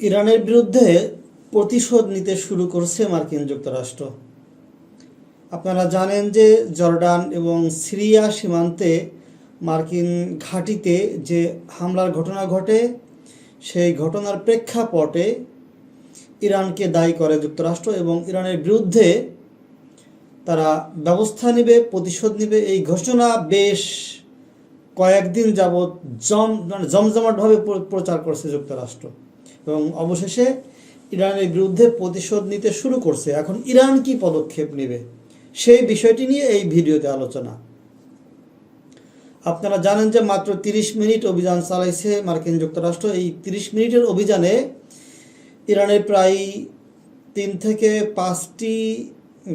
ইরানের বিরুদ্ধে প্রতিশোধ নিতে শুরু করছে মার্কিন যুক্তরাষ্ট্র। আপনারা জানেন যে জর্ডান এবং সিরিয়া সীমান্তে মার্কিন ঘাঁটিতে যে হামলার ঘটনা ঘটে, সেই ঘটনার প্রেক্ষাপটে ইরানকে দায়ী করে যুক্তরাষ্ট্র এবং ইরানের বিরুদ্ধে তারা ব্যবস্থা নেবে, প্রতিশোধ নেবে। এই ঘোষণা বেশ কয়েকদিন যাবৎ জম মানে জমজমাটভাবে প্র- প্রচার করছে যুক্তরাষ্ট্র। এবং অবশেষে ইরানের বিরুদ্ধে প্রতিশোধ নিতে শুরু করছে। এখন ইরান কি পদক্ষেপ নেবে? সেই বিষয়টি নিয়ে এই ভিডিওতে আলোচনা। আপনারা জানেন যে মাত্র তিরিশ মিনিট অভিযান চালাইছে মার্কিন যুক্তরাষ্ট্র। এই তিরিশ মিনিটের অভিযানে ইরানের প্রায় তিন থেকে পাঁচটি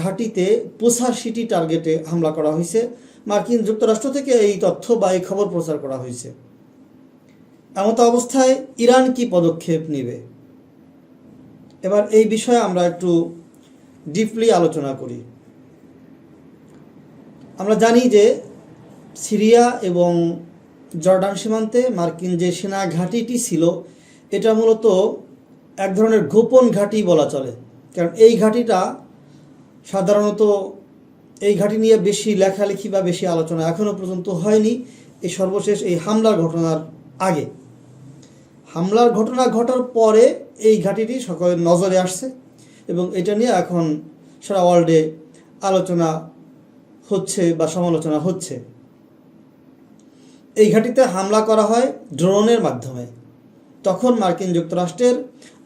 ঘাঁটিতে পঁচাশিটি টার্গেটে হামলা করা হয়েছে। মার্কিন যুক্তরাষ্ট্র থেকে এই তথ্য বা এই খবর প্রচার করা হয়েছে। এমত অবস্থায় ইরান কি পদক্ষেপ নেবে? এবার এই বিষয়ে আমরা একটু ডিপলি আলোচনা করি। আমরা জানি যে সিরিয়া এবং জর্ডান সীমান্তে মার্কিন যে সেনা ঘাঁটিটি ছিল, এটা মূলত এক ধরনের গোপন ঘাঁটি বলা চলে। কারণ এই ঘাঁটিটা সাধারণত এই ঘাঁটি নিয়ে বেশি লেখালেখি বা বেশি আলোচনা এখনও পর্যন্ত হয়নি। এই সর্বশেষ এই হামলার ঘটনার আগে। হামলার ঘটনা ঘটার পরে এই ঘাঁটিটি সকলের নজরে আসছে এবং এটা নিয়ে এখন সারা ওয়ার্ল্ডে আলোচনা হচ্ছে বা সমালোচনা হচ্ছে। এই ঘাঁটিতে হামলা করা হয় ড্রোনের মাধ্যমে। তখন মার্কিন যুক্তরাষ্ট্রের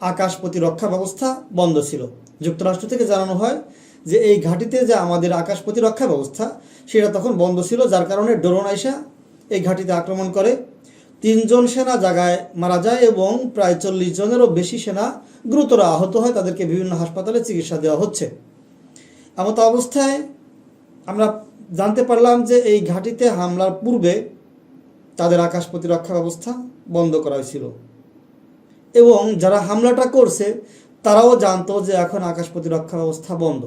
আকাশ প্রতিরক্ষা ব্যবস্থা বন্ধ ছিল। যুক্তরাষ্ট্র থেকে জানানো হয় যে এই ঘাঁটিতে যে আমাদের আকাশ প্রতিরক্ষা ব্যবস্থা, সেটা তখন বন্ধ ছিল, যার কারণে ড্রোন আইসা এই ঘাঁটিতে আক্রমণ করে। তিনজন সেনা জায়গায় মারা যায় এবং প্রায় চল্লিশ জনেরও বেশি সেনা গুরুতর আহত হয়, তাদেরকে বিভিন্ন হাসপাতালে চিকিৎসা দেওয়া হচ্ছে। এমত অবস্থায় আমরা জানতে পারলাম যে এই ঘাঁটিতে হামলার পূর্বে তাদের আকাশ প্রতিরক্ষা ব্যবস্থা বন্ধ করা হয়েছিল। এবং যারা হামলাটা করছে, তারাও জানতো যে এখন আকাশ প্রতিরক্ষা ব্যবস্থা বন্ধ।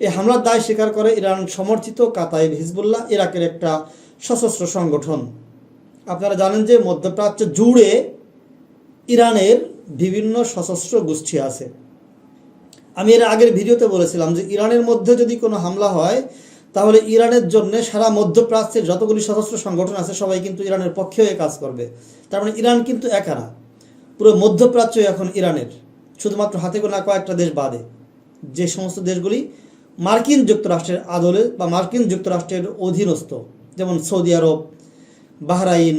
এই হামলার দায় স্বীকার করে ইরান সমর্থিত কাতাইব হিজবুল্লাহ, ইরাকের একটা সশস্ত্র সংগঠন। আপনারা জানেন যে মধ্যপ্রাচ্য জুড়ে ইরানের বিভিন্ন সশস্ত্র গোষ্ঠী আছে। আমি এর আগের ভিডিওতে বলেছিলাম যে ইরানের মধ্যে যদি কোনো হামলা হয়, তাহলে ইরানের জন্য সারা মধ্যপ্রাচ্যের যতগুলি সশস্ত্র সংগঠন আছে, সবাই কিন্তু ইরানের পক্ষে হয়ে কাজ করবে। তার মানে ইরান কিন্তু একা না। পুরো মধ্যপ্রাচ্য এখন ইরানের। শুধুমাত্র হাতে গোনা কয়েকটা দেশ বাদে। যে সমস্ত দেশগুলি মার্কিন যুক্তরাষ্ট্রের আদলে বা মার্কিন যুক্তরাষ্ট্রের অধীনস্থ, যেমন সৌদি আরব বাহরাইন,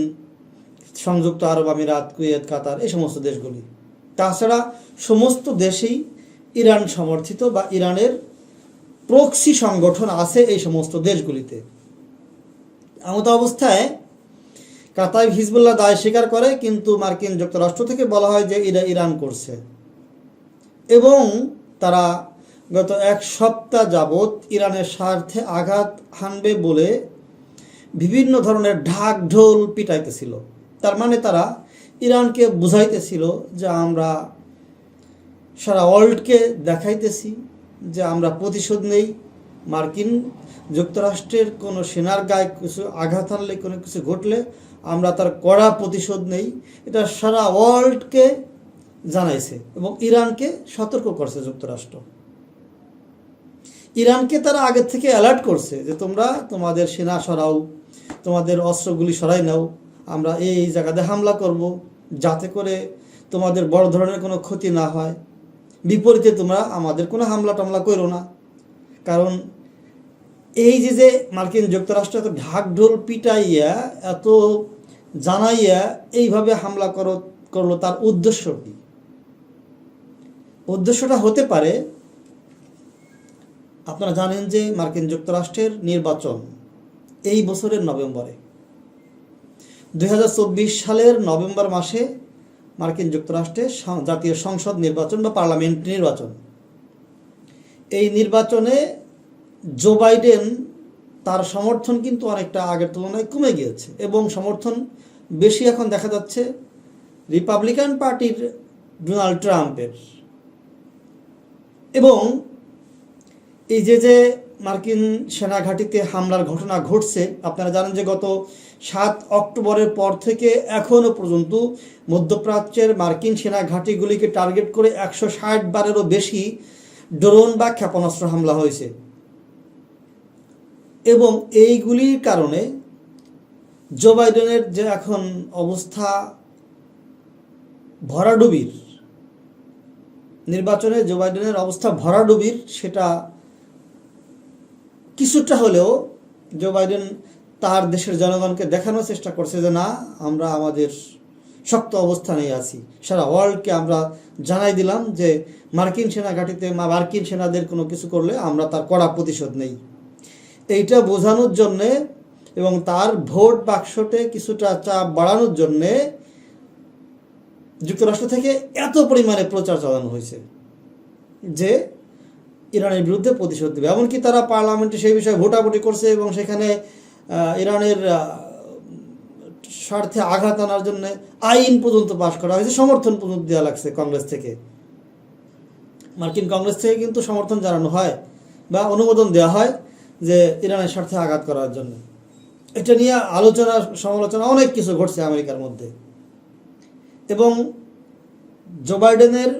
সংযুক্ত আরব আমিরাত, কুয়েত, কাতার, এই সমস্ত দেশগুলি। তাছাড়া সমস্ত দেশেই ইরান সমর্থিত বা ইরানের প্রক্সি সংগঠন আছে এই সমস্ত দেশগুলিতে। এমত অবস্থায় কাতাই হিজবুল্লাহ দায় স্বীকার করে, কিন্তু মার্কিন যুক্তরাষ্ট্র থেকে বলা হয় যে এরা ইরান করছে। এবং তারা গত এক সপ্তাহ যাবৎ ইরানের স্বার্থে আঘাত হানবে বলে বিভিন্ন ধরনের ঢাক ঢোল পিটাইতেছিল। তার মানে তারা ইরানকে বুঝাইতেছিল যে আমরা সারা ওয়ার্ল্ডকে দেখাইতেছি যে আমরা প্রতিশোধ নেই। মার্কিন যুক্তরাষ্ট্রের কোনো সেনার গায়ে কিছু আঘাত আনলে কোনো কিছু ঘটলে আমরা তার কড়া প্রতিশোধ নেই। এটা সারা ওয়ার্ল্ডকে জানাইছে এবং ইরানকে সতর্ক করছে যুক্তরাষ্ট্র। ইরানকে তারা আগের থেকে অ্যালার্ট করছে যে তোমরা তোমাদের সেনা সরাও। তোমাদের অস্ত্রগুলি সরাই নাও। আমরা এই জায়গাতে হামলা করব যাতে করে তোমাদের বড় ধরনের কোনো ক্ষতি না হয়। বিপরীতে তোমরা আমাদের কোনো হামলা টামলা করো না। কারণ এই যে যে মার্কিন যুক্তরাষ্ট্র এত ঢাক ঢোল পিটাইয়া, এত জানাইয়া এইভাবে হামলা করো, করল, তার উদ্দেশ্য কি? উদ্দেশ্যটা হতে পারে, আপনারা জানেন যে মার্কিন যুক্তরাষ্ট্রের নির্বাচন এই বছরের নভেম্বরে। দু হাজার চব্বিশ সালের নভেম্বর মাসে মার্কিন যুক্তরাষ্ট্রে জাতীয় সংসদ নির্বাচন বা পার্লামেন্ট নির্বাচন। এই নির্বাচনে জো বাইডেন তার সমর্থন কিন্তু অনেকটা আগের তুলনায় কমে গিয়েছে এবং সমর্থন বেশি এখন দেখা যাচ্ছে রিপাবলিকান পার্টির ডোনাল্ড ট্রাম্পের। এবং এই যে যে মার্কিন সেনা ঘাঁটিতে হামলার ঘটনা ঘটছে। আপনারা জানেন যে গত সাত অক্টোবরের পর থেকে এখনও পর্যন্ত মধ্যপ্রাচ্যের মার্কিন সেনা ঘাঁটিগুলিকে টার্গেট করে একশো ষাট বারেরও বেশি ড্রোন বা ক্ষেপণাস্ত্র হামলা হয়েছে। এবং এইগুলির কারণে জো বাইডেনের যে এখন অবস্থা, ভরাডুবির নির্বাচনে জো বাইডেনের অবস্থা ভরাডুবির, সেটা কিছুটা হলেও জো বাইডেন তার দেশের জনগণকে দেখানোর চেষ্টা করছে যে না, আমরা আমাদের শক্ত অবস্থানে আছি। সারা ওয়ার্ল্ডকে আমরা জানাই দিলাম যে মার্কিন সেনা ঘাঁটিতে মার্কিন সেনাদের কোনো কিছু করলে আমরা তার কড়া প্রতিশোধ নেই। এইটা বোঝানোর জন্যে এবং তার ভোট বাক্সতে কিছুটা চাপ বাড়ানোর জন্যে যুক্তরাষ্ট্র থেকে এত পরিমাণে প্রচার চালানো হয়েছে যে ইরানের বিরুদ্ধে প্রতিশোধ দেবে। এমনকি তারা পার্লামেন্টে সেই বিষয়ে ভোটাভুটি করছে এবং সেখানে ইরানের স্বার্থে আঘাত আনার জন্য আইন পর্যন্ত পাশ করা হয়েছে, সমর্থন পর্যন্ত দেওয়া লাগছে কংগ্রেস থেকে। মার্কিন কংগ্রেস থেকে কিন্তু সমর্থন জানানো হয় বা অনুমোদন দেওয়া হয় যে ইরানের স্বার্থে আঘাত করার জন্য। এটা নিয়ে আলোচনা, সমালোচনা অনেক কিছু ঘটছে আমেরিকার মধ্যে। এবং জো বাইডেনের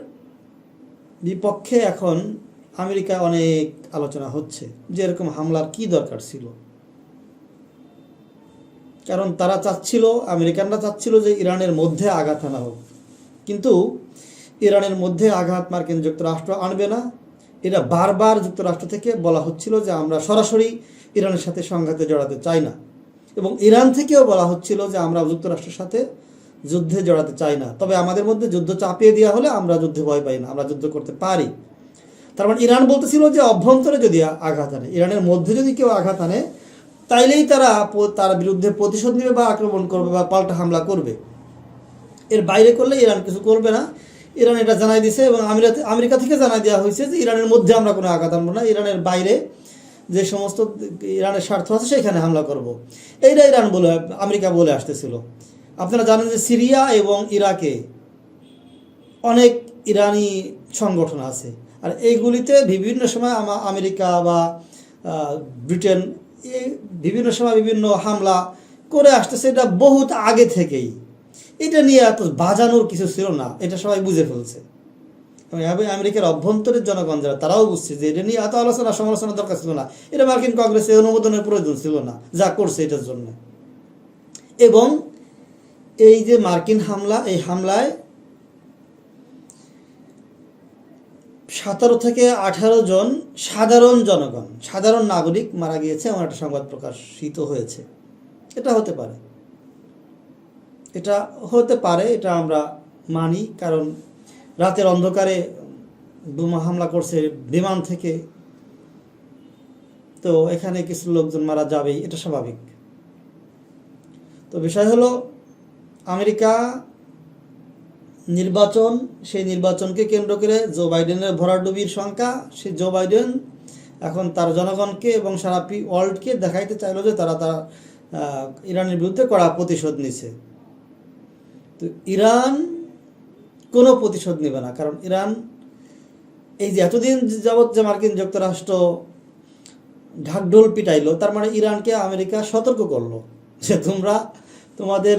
বিপক্ষে এখন আমেরিকায় অনেক আলোচনা হচ্ছে যে এরকম হামলার কি দরকার ছিল। কারণ তারা চাচ্ছিল, আমেরিকানরা চাচ্ছিল যে ইরানের মধ্যে আঘাত আনা হোক। কিন্তু ইরানের মধ্যে আঘাত মার্কিন যুক্তরাষ্ট্র আনবে না। এটা বারবার যুক্তরাষ্ট্র থেকে বলা হচ্ছিল যে আমরা সরাসরি ইরানের সাথে সংঘাতে জড়াতে চাই না। এবং ইরান থেকেও বলা হচ্ছিল যে আমরা যুক্তরাষ্ট্রের সাথে যুদ্ধে জড়াতে চাই না। তবে আমাদের মধ্যে যুদ্ধ চাপিয়ে দেওয়া হলে আমরা যুদ্ধে ভয় পাই না, আমরা যুদ্ধ করতে পারি। তার মানে ইরান বলতেছিল যে অভ্যন্তরে যদি আঘাত আনে, ইরানের মধ্যে যদি কেউ আঘাত আনে, তাইলেই তারা তার বিরুদ্ধে প্রতিশোধ নেবে বা আক্রমণ করবে বা পাল্টা হামলা করবে। এর বাইরে করলে ইরান কিছু করবে না। ইরান এটা জানাই দিছে এবং আমিরাত আমেরিকা থেকে জানাই দেওয়া হয়েছে যে ইরানের মধ্যে আমরা কোনো আঘাত আনব না। ইরানের বাইরে যে সমস্ত ইরানের স্বার্থ আছে সেখানে হামলা করব। এইটা ইরান বলে, আমেরিকা বলে আসতেছিল। আপনারা জানেন যে সিরিয়া এবং ইরাকে অনেক ইরানি সংগঠন আছে। আর এইগুলিতে বিভিন্ন সময় আমা- আমেরিকা বা ব্রিটেন এই বিভিন্ন সময় বিভিন্ন হামলা করে আসতেছে। এটা বহুত আগে থেকেই। এটা নিয়ে এত বাজানোর কিছু ছিল না। এটা সবাই বুঝে ফেলছে। এবং আমেরিকার অভ্যন্তরের জনগণ যারা, তারাও বুঝছে যে এটা নিয়ে এত আলোচনা সমালোচনা দরকার ছিল না। এটা মার্কিন কংগ্রেসে অনুমোদনের প্রয়োজন ছিল না, যা করছে এটার জন্য। এবং এই যে মার্কিন হামলা, এই হামলায় সতেরো থেকে আঠারো জন সাধারণ জনগণ, সাধারণ নাগরিক মারা গিয়েছে এমন একটা সংবাদ প্রকাশিত হয়েছে। এটা হতে পারে। এটা হতে পারে, এটা আমরা মানি, কারণ রাতের অন্ধকারে বোমা হামলা করছে বিমান থেকে। তো এখানে কিছু লোকজন মারা যাবেই, এটা স্বাভাবিক। তো বিষয় হলো, আমেরিকা নির্বাচন, সেই নির্বাচনকে কেন্দ্র করে জো বাইডেনের ভরাডুবির সংখ্যা, সেই জো বাইডেন এখন তার জনগণকে এবং সারা পি ওয়ার্ল্ডকে দেখাইতে চাইলো যে তারা তারা ইরানের বিরুদ্ধে কড়া প্রতিশোধ নিছে। তো ইরান কোনো প্রতিশোধ নেবে না, কারণ ইরান এই যে এতদিন যাবৎ যে মার্কিন যুক্তরাষ্ট্র ঢাকঢোল পিটাইলো, তার মানে ইরানকে আমেরিকা সতর্ক করল যে তোমরা তোমাদের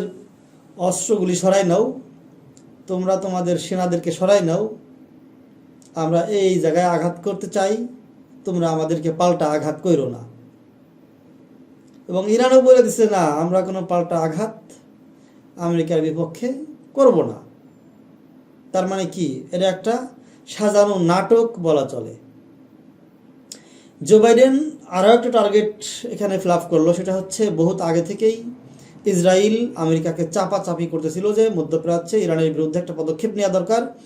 অস্ত্রগুলি সরাই নাও তোমরা তোমাদের সেনাদেরকে সরাই নাও। আমরা এই জায়গায় আঘাত করতে চাই, তোমরা আমাদেরকে পাল্টা আঘাত করো না। এবং ইরানও বলে দিছে, না, আমরা কোনো পাল্টা আঘাত আমেরিকার বিপক্ষে করব না। তার মানে কি? এটা একটা সাজানো নাটক বলা চলে। জো বাইডেন আরও একটা টার্গেট এখানে ফ্লাপ করল, সেটা হচ্ছে বহুত আগে থেকেই ইসরায়েল আমেরিকাকে চাপাচাপি করতেছিল যে মধ্যপ্রাচ্যে ইরানের বিরুদ্ধে একটা পদক্ষেপ নেওয়া দরকার,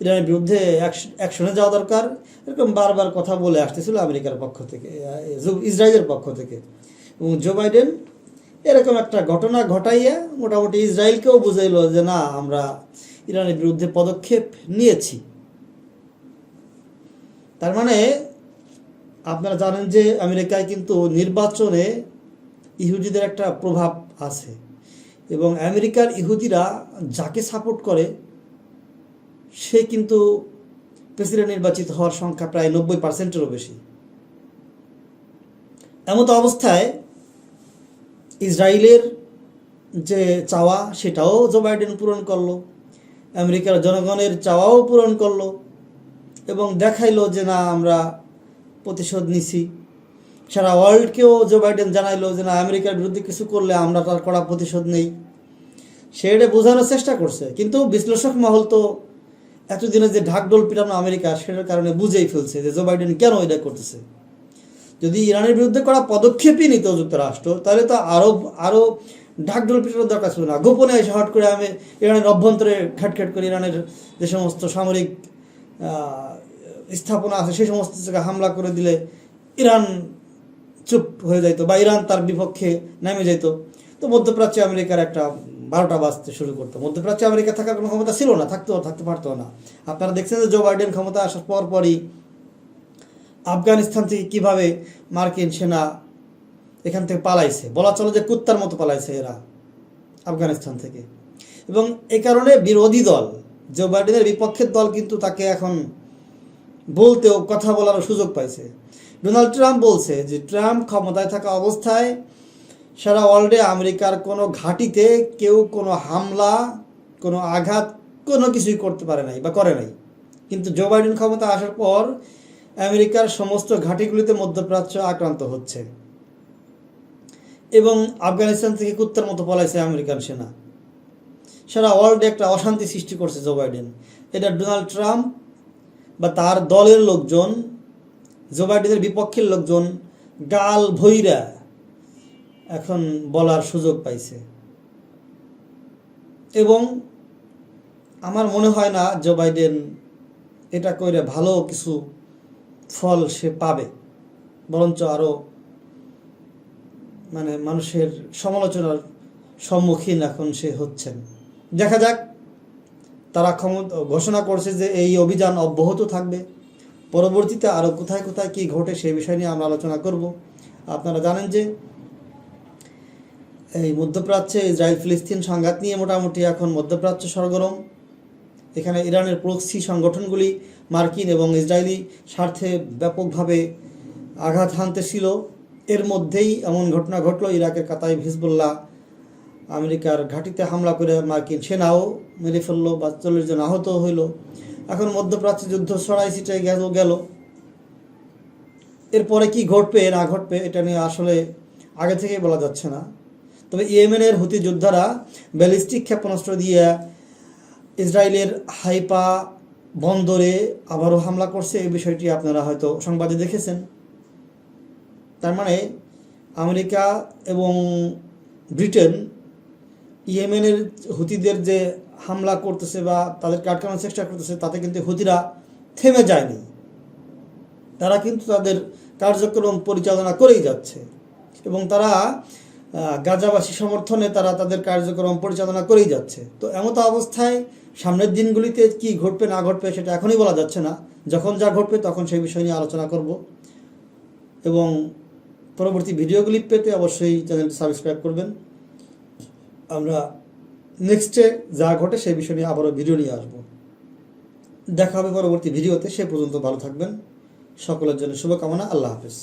ইরানের বিরুদ্ধে অ্যাকশ- অ্যাকশনে যাওয়া দরকার, এরকম বারবার কথা বলে আসতেছিল আমেরিকার পক্ষ থেকে ইসরায়েলের পক্ষ থেকে। এবং জো বাইডেন এরকম একটা ঘটনা ঘটাইয়া মোটামুটি ইসরায়েলকেও বুঝাইলো যে না, আমরা ইরানের বিরুদ্ধে পদক্ষেপ নিয়েছি। তার মানে আপনারা জানেন যে আমেরিকায় কিন্তু নির্বাচনে ইহুদিদের একটা প্রভাব আছে। এবং আমেরিকার ইহুদিরা যাকে সাপোর্ট করে, সে কিন্তু প্রেসিডেন্ট নির্বাচিত হওয়ার সংখ্যা প্রায় নব্বই পার্সেন্টেরও বেশি। এমত অবস্থায় ইসরায়েলের যে চাওয়া, সেটাও জো বাইডেন পূরণ করল। আমেরিকার জনগণের চাওয়াও পূরণ করল। এবং দেখাইলো যে না, আমরা প্রতিশোধ নিছি। সারা ওয়ার্ল্ডকেও জো বাইডেন জানাইলো যে না, আমেরিকার বিরুদ্ধে কিছু করলে আমরা তার কড়া প্রতিশোধ নেই। সে এটা বোঝানোর চেষ্টা করছে। কিন্তু বিশ্লেষক মহল তো এতদিনে যে ঢাকডোল পিটানো আমেরিকা, সেটার কারণে বুঝেই ফেলছে যে জো বাইডেন কেন এটা করতেছে। যদি ইরানের বিরুদ্ধে করা পদক্ষেপই নিত যুক্তরাষ্ট্র, তাহলে তো আরও আরও ঢাকঢোল পিটানোর দরকার ছিল না। গোপনে এসে হট করে আমি ইরানের অভ্যন্তরে খ্যাটখ্যাট করে ইরানের যে সমস্ত সামরিক স্থাপনা আছে সেই সমস্ত জায়গায় হামলা করে দিলে ইরান চুপ হয়ে যাইতো বা ইরান তার বিপক্ষে নেমে যেত তো মধ্যপ্রাচ্যে আমেরিকার একটা বারোটা বাজতে শুরু করতো। মধ্যপ্রাচ্যে আমেরিকা থাকার কোনো ক্ষমতা ছিল না, থাকতো, থাকতে পারতো না। আপনারা দেখছেন যে জো বাইডেন ক্ষমতা আসার পর পরই আফগানিস্তান থেকে কীভাবে মার্কিন সেনা এখান থেকে পালাইছে? বলা চলে যে কুত্তার মতো পালাইছে এরা আফগানিস্তান থেকে। এবং এই কারণে বিরোধী দল, জো বাইডেনের বিপক্ষের দল কিন্তু তাকে এখন বলতেও, কথা বলার সুযোগ পাইছে। ডোনাল্ড ট্রাম্প বলছে যে ট্রাম্প ক্ষমতায় থাকা অবস্থায় সারা ওয়ার্ল্ডে আমেরিকার কোনো ঘাঁটিতে কেউ কোনো হামলা, কোনো আঘাত, কোনো কিছুই করতে পারে নাই বা করে নাই। কিন্তু জো বাইডেন ক্ষমতা আসার পর আমেরিকার সমস্ত ঘাঁটিগুলিতে মধ্যপ্রাচ্য আক্রান্ত হচ্ছে এবং আফগানিস্তান থেকে কুত্তার মতো পলাইছে আমেরিকান সেনা। সারা ওয়ার্ল্ডে একটা অশান্তি সৃষ্টি করছে জো বাইডেন। এটা ডোনাল্ড ট্রাম্প বা তার দলের লোকজন জো বাইডেনের বিপক্ষের লোকজন গাল ভৈরা এখন বলার সুযোগ পাইছে। এবং আমার মনে হয় না জো বাইডেন এটা করে ভালো কিছু ফল সে পাবে। বরঞ্চ আরও মানে মানুষের সমালোচনার সম্মুখীন এখন সে হচ্ছেন। দেখা যাক, তারা ক্ষমতা ঘোষণা করছে যে এই অভিযান অব্যাহত থাকবে। পরবর্তীতে আরও কোথায় কোথায় কী ঘটে সেই বিষয় নিয়ে আমরা আলোচনা করব। আপনারা জানেন যে এই মধ্যপ্রাচ্যে ইসরায়েল ফিলিস্তিন সংঘাত নিয়ে মোটামুটি এখন মধ্যপ্রাচ্য সরগরম। এখানে ইরানের প্রক্সি সংগঠনগুলি মার্কিন এবং ইসরায়েলি স্বার্থে ব্যাপকভাবে আঘাত হানতেছিল। এর মধ্যেই এমন ঘটনা ঘটলো ইরাকের কাতায় হিজবুল্লাহ আমেরিকার ঘাঁটিতে হামলা করে মার্কিন সেনাও মেরে ফেলল বা চল্লিশ জন আহত হইল। এখন মধ্যপ্রাচ্য যুদ্ধ ছড়াই ছিটাই গেল গেল। এরপরে কি ঘটবে, না ঘটবে, এটা নিয়ে আসলে আগে থেকেই বলা যাচ্ছে না। তবে ইয়েমেনের হুতি যোদ্ধারা ব্যালিস্টিক ক্ষেপণাস্ত্র দিয়ে ইসরায়েলের হাইপা বন্দরে আবারও হামলা করছে। এই বিষয়টি আপনারা হয়তো সংবাদে দেখেছেন। তার মানে আমেরিকা এবং ব্রিটেন ইয়েমেনের হুতিদের যে হামলা করতেছে বা তাদেরকে আটকানোর চেষ্টা করতেছে, তাতে কিন্তু হুতিরা থেমে যায়নি। তারা কিন্তু তাদের কার্যক্রম পরিচালনা করেই যাচ্ছে। এবং তারা গাজাবাসী সমর্থনে তারা তাদের কার্যক্রম পরিচালনা করেই যাচ্ছে। তো এমত অবস্থায় সামনের দিনগুলিতে কি ঘটবে, না ঘটবে সেটা এখনই বলা যাচ্ছে না। যখন যা ঘটবে তখন সেই বিষয় নিয়ে আলোচনা করব। এবং পরবর্তী ভিডিওগুলি পেতে অবশ্যই চ্যানেলটি সাবস্ক্রাইব করবেন। আমরা নেক্সটে যা ঘটে সেই বিষয় নিয়ে আবারও ভিডিও নিয়ে আসব। দেখা হবে পরবর্তী ভিডিওতে সে পর্যন্ত ভালো থাকবেন। সকলের জন্য শুভকামনা, আল্লাহ হাফিজ।